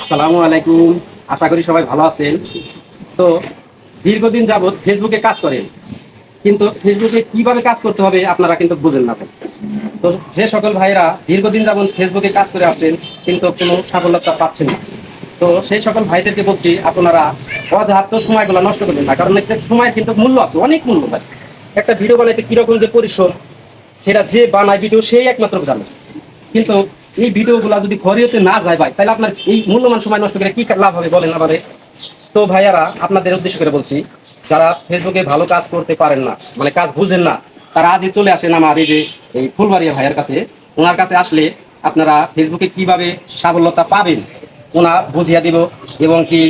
আসসালামু আলাইকুম। আশা করি সবাই ভালো আছেন। তো, দীর্ঘদিন যাবৎ ফেসবুকে কাজ করেন। কিন্তু ফেসবুকে কীভাবে কাজ করতে হবে আপনারা কিন্তু বুঝেন না তো। যে সকল ভাইরা দীর্ঘদিন যাবৎ ফেসবুকে কাজ করে আছেন, কিন্তু কোনো সাফল্যতা পাচ্ছেন না। তো সেই সকল ভাইদেরকে বলছি, আপনারা অজাহাত সময়গুলো নষ্ট করবেন না। কারণ একটা সময় কিন্তু মূল্য আছে, অনেক মূল্য ভাই। একটা ভিডিও বানাইতে কীরকম যে পরিশ্রম, সেটা যে বানায় ভিডিও সেই একমাত্র জানে। কিন্তু এই ভিডিওগুলো যদি ঘরেতে না যায় ভাই, তাহলে আপনার এই মূল্যবান সময় নষ্ট করে কি লাভ হবে বলেন আমাদের তো ভাইয়ারা, আপনাদের উদ্দেশ্য করে বলছি, যারা ফেসবুকে ভালো কাজ করতে পারেন না মানে কাজ বুঝেন না, তারা আজই চলে আসেন আমার এই যে, এই ফুলবাড়িয়া ভাইয়ের কাছে। ওনার কাছে আসলে আপনারা ফেসবুকে কীভাবে সাফল্যতা পাবেন, ওনা বুঝিয়ে দিব, এবং কি,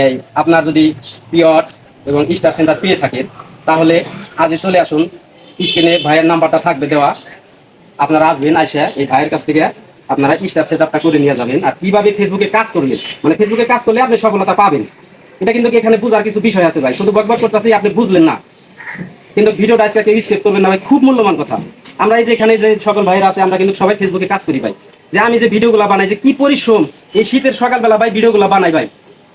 এই আপনার যদি পিওর এবং স্টার সেন্টার পেয়ে থাকেন, তাহলে আজই চলে আসুন। স্ক্রিনে ভাইয়ের নাম্বারটা থাকবে দেওয়া। আপনারা আসবেন আইসা এই ভাইয়ের কাছ থেকে। আপনারা স্টার সেট আপটা করে নিয়ে যাবেন। আর কীভাবে ফেসবুকে কাজ করবেন? মানে ফেসবুকে কাজ করলে আপনি সফলতা পাবেন। এটা কিন্তু এখানে বোঝার কিছু বিষয় আছে ভাই? শুধু বকবক করতেছি, আপনি বুঝলেন না। কিন্তু ভিডিওটা আজকে কেউ স্কেপ করবেন না ভাই, খুব মূল্যবান কথা। আমরা এই যে এখানে যে সকল ভাইরা আছে, আমরা কিন্তু সবাই ফেসবুকে কাজ করি ভাই। যে আমি যে ভিডিওগুলো বানাই, যে কি পরিশ্রম এই শীতের সকালবেলা ভাই ভিডিওগুলো বানাই ভাই।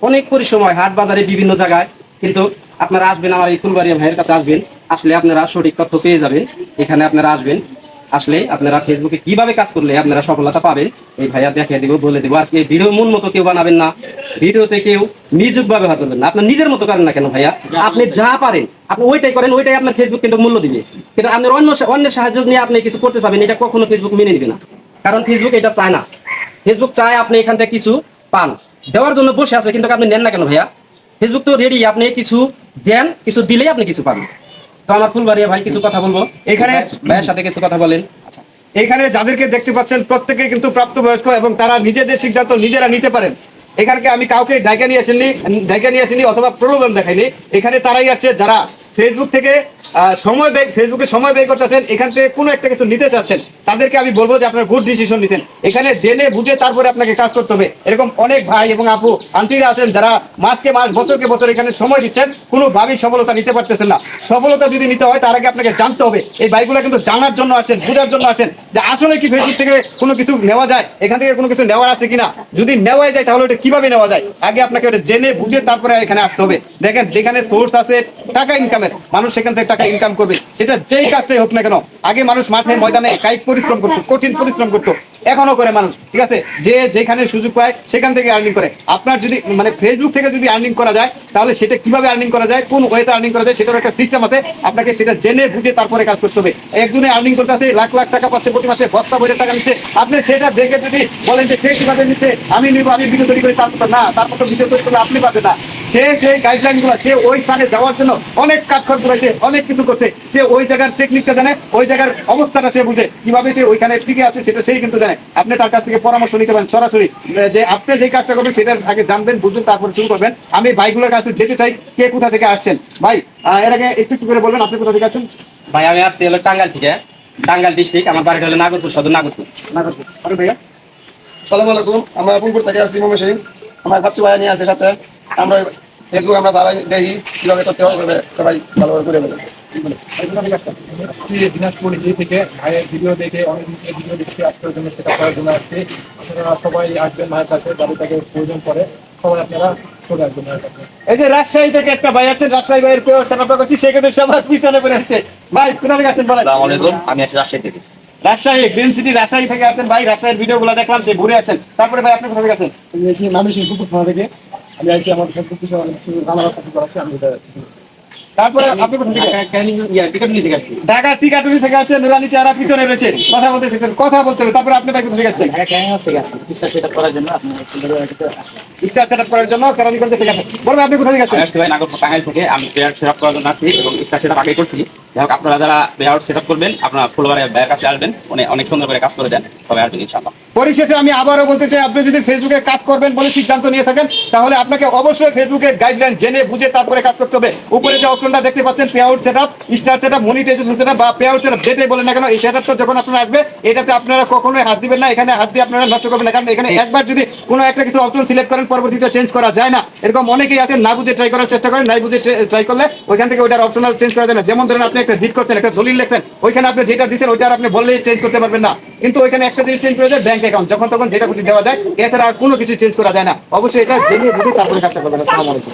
অনেক পরিশ্রম হয়, হাট বাজারে বিভিন্ন জায়গায়। কিন্তু আপনারা আসবেন, আমার এই ফুলবাড়িয়া ভাইয়ের কাছে আসবেন। আসলে আপনারা সঠিক তথ্য পেয়ে যাবেন। এখানে আপনারা আসবেন। আসলে আপনারা ফেসবুকে কীভাবে কাজ করলে আপনারা সফলতা পাবেন, এই ভাইয়া দেখিয়ে দিব, বলে দিব। আর এই ভিডিও মন মতো কেউ বানাবেন না, ভিডিওতে কেউ নিযুক ব্যবহার করবেন না। আপনার নিজের মতো করেন না কেন ভাইয়া? আপনি যা পারেন, আপনি ওইটাই করেন, ওইটাই আপনার ফেসবুক কিন্তু মূল্য দিবে। কিন্তু আপনার অন্য অন্যের সাহায্য নিয়ে আপনি কিছু করতে চাবেন, এটা কখনো ফেসবুক মেনে নিবে না। কারণ ফেসবুক এটা চায় না। ফেসবুক চায় আপনি এখান থেকে কিছু পান। দেওয়ার জন্য বসে আছে, কিন্তু আপনি নেন না কেন ভাইয়া? ফেসবুক তো রেডি আপনি কিছু দেন, কিছু দিলেই আপনি কিছু পাবেন। তো আমার ফুলবাড়িয়া ভাই কিছু কথা বলব। এখানে- ভাইয়ের সাথে কিছু কথা বলেন। এখানে যাদেরকে দেখতে পাচ্ছেন প্রত্যেকে কিন্তু প্রাপ্তবয়স্ক এবং তারা নিজেদের সিদ্ধান্ত নিজেরা নিতে পারেন। এখানকে আমি কাউকে ডাইকা নিয়ে আসেনি ডাইকা নিয়ে আসেনি অথবা প্রলোভন দেখাইনি। এখানে তারাই আসছে যারা ফেসবুক থেকে আহ, সময় ব্যয় ফেসবুকে সময় ব্যয় করতেছেন এখান থেকে কোনো একটা কিছু নিতে চাচ্ছেন। তাদেরকে আমি বলব যে আপনার গুড ডিসিশন নিছেন। এখানে জেনে বুঝে তারপরে আপনাকে কাজ করতে হবে। এরকম অনেক ভাই এবং আপু, আন্টিরা আছেন যারা মাসকে মাস, বছরকে বছর এখানে সময় দিচ্ছেন, কোনোভাবেই সফলতা নিতে পারতেছেন না। সফলতা যদি নিতে হয়, তার আগে আপনাকে জানতে হবে। এই বাইকগুলো কিন্তু জানার জন্য আসেন, বোঝার জন্য আসেন যে আসলে কি ফেসবুক থেকে কোনো কিছু নেওয়া যায়, এখান থেকে কোনো কিছু নেওয়ার আছে কিনা। যদি নেওয়াই যায়, তাহলে ওটা কীভাবে নেওয়া যায়? আগে আপনাকে ওটা জেনে বুঝে তারপরে এখানে আসতে হবে। দেখেন, যেখানে সোর্স আছে, টাকা ইনকামের মানুষ সেখান থেকে টাকা ইনকাম করবে। সেটা যেই কাজটাই হোক না কেন, আগে মানুষ মাঠে, ময়দানে, কায়িক পরিশ্রম করতো কঠিন পরিশ্রম করতো। এখনও করে মানুষ ঠিক আছে? যে যেখানে সুযোগ পায় সেখান থেকে আর্নিং করে। আপনার যদি মানে ফেসবুক থেকে যদি আর্নিং করা যায় তাহলে সেটা কীভাবে আর্নিং করা যায় কোন ওয়েতে আর্নিং করা যায় সেটার একটা সিস্টেম আছে। আপনাকে সেটা জেনে বুঝে তারপরে কাজ করতে হবে। একজনে আর্নিং করতে আছে লাখ লাখ টাকা পাচ্ছে প্রতি মাসে বস্তা বইয়ের টাকা নিচ্ছে। আপনি সেটা দেখে যদি বলেন যে সে কীভাবে নিচ্ছে আমি নিব আমি ভিডিও তৈরি করি তার মতো না তারপর ভিডিও তৈরি করলে আপনি পাবেন না। সে সেই গাইডলাইনগুলো সে ওই স্থানে যাওয়ার জন্য অনেক কাঠখড় করেছে অনেক কিছু করছে। সে ওই জায়গার টেকনিকটা জানে ওই জায়গার অবস্থাটা সে বুঝে। কীভাবে সে ওইখানে টিকে আছে সেটা সেই কিন্তু জানে। আপনি তার কাছ থেকে পরামর্শ নিতে পারেন সরাসরি। যে আপনি যে কাজটা করবেন সেটা আগে জানবেন বুঝবেন তারপরে শুরু করবেন। আমি ভাইগুলোর কাছে যেতে চাই কে কোথা থেকে আসছেন? ভাই এর আগে একটু একটু করে বলবেন আপনি কোথা থেকে আসছেন? ভাই আমি আসছি হলো টাঙ্গাইল থেকে। টাঙ্গাইল ডিস্ট্রিক্ট আমার বাড়িটা হলো নাগরপুর সদর নাগরপুর। নাগরপুর। আরে ভাইয়া। সালাম আলাইকুম আমরা পুকুর থেকে আসছি মমে সিং আমার বাচ্চা ভাইয়া নিয়ে আছে সাথে। আমরা ফেসবুক আমরা চালাই দেখি কীভাবে করতে হবে সবাই ভালোভাবে করে দেবে আসছি দিনাজপুর নিজে থেকে ভাইয়ের ভিডিও দেখে অনেক ভিডিও দেখে আজকের জন্য সেটা করার জন্য আসছি। আপনারা সবাই আসবেন ভাইয়ের কাছে যাদের তাকে প্রয়োজন পড়ে সবাই আপনারা চলে আসবেন ভাইয়ের কাছে। এই যে রাজশাহী থেকে একটা ভাই আসছেন রাজশাহী ভাইয়ের পেয়ে সেটা করছি সেক্ষেত্রে সবার পিছনে পড়ে আসছে ভাই কোথা থেকে আসছেন বলেন আমি আছি রাজশাহী থেকে। রাজশাহী গ্রিন সিটি রাজশাহী থেকে আসছেন ভাই রাজশাহীর ভিডিওগুলো দেখলাম সে ঘুরে আসছেন। তারপরে ভাই আপনি কোথা থেকে আসছেন? মানুষের কুকুর থেকে। আমি আছি আমার ফেসবুক কিছু অনেক কিছু আমার করাচ্ছি আমি এটা তারপরে আপনি কোথা থেকে? ঢাকা টিকাটুলি থেকে আসছেন নুরানি চেহারা পিছনে রয়েছে। কথা বলতে শিখছেন কথা বলতে হবে। তারপরে আপনি ভাই কোথা থেকে আসছেন? সেটা করার জন্য আপনি স্টার সেট করার জন্য কেরানীগঞ্জ থেকে আসছেন। বলবেন আপনি কোথা থেকে আসছেন? আসছি ভাই নাগরপুর টাঙ্গাইল থেকে আমি প্লেয়ার সেট করার জন্য আসছি এবং একটা সেট আগে করছি। যাই আপনারা যারা প্লেয়ার সেট করবেন, আপনারা কাছে আসবেন অনেক সুন্দর করে কাজ করে দেন ইনশাআল্লাহ। পরিশেষে আমি আবারও বলতে চাই, আপনি যদি ফেসবুকে কাজ করবেন বলে সিদ্ধান্ত নিয়ে থাকেন, তাহলে আপনাকে অবশ্যই ফেসবুকের গাইডলাইন জেনে বুঝে তারপরে কাজ করতে হবে। উপরে যে অপশনটা দেখতে পাচ্ছেন pay out set up star set up monetization set বা পে আউট সেট আপ যেটাই বলেন না কেন, এই সেট আপটা যখন আপনার আসবে, এটাতে আপনারা কখনোই হাত দিবেন না, এখানে হাত দিয়ে আপনারা নষ্ট করবেন না, কারণ এখানে একবার যদি কোনো একটা কিছু অপশন সিলেক্ট করেন, পরবর্তীতে চেঞ্জ করা যায় না। এরকম অনেকেই আছেন, না বুঝে ট্রাই করার চেষ্টা করেন, নাই বুঝে ট্রাই করলে ওইখান থেকে ওইটার অপশনাল চেঞ্জ করা যায় না। যেমন ধরেন আপনি একটা জিট করছেন, একটা দলিল লেখেন ওইখানে আপনি যেটা দিচ্ছেন ওইটা আপনি বললেই চেঞ্জ করতে পারবেন না। কিন্তু ওইখানে একটা জিনিস চেঞ্জ করে যায় ব্যাংক অ্যাকাউন্ট যখন তখন যেটা কিছু দেওয়া যায়, এছাড়া আর কোনো কিছু চেঞ্জ করা যায় না। অবশ্যই এটা জেনে বুঝে তারপরে কাজটা করবেন। আসসালামু আলাইকুম।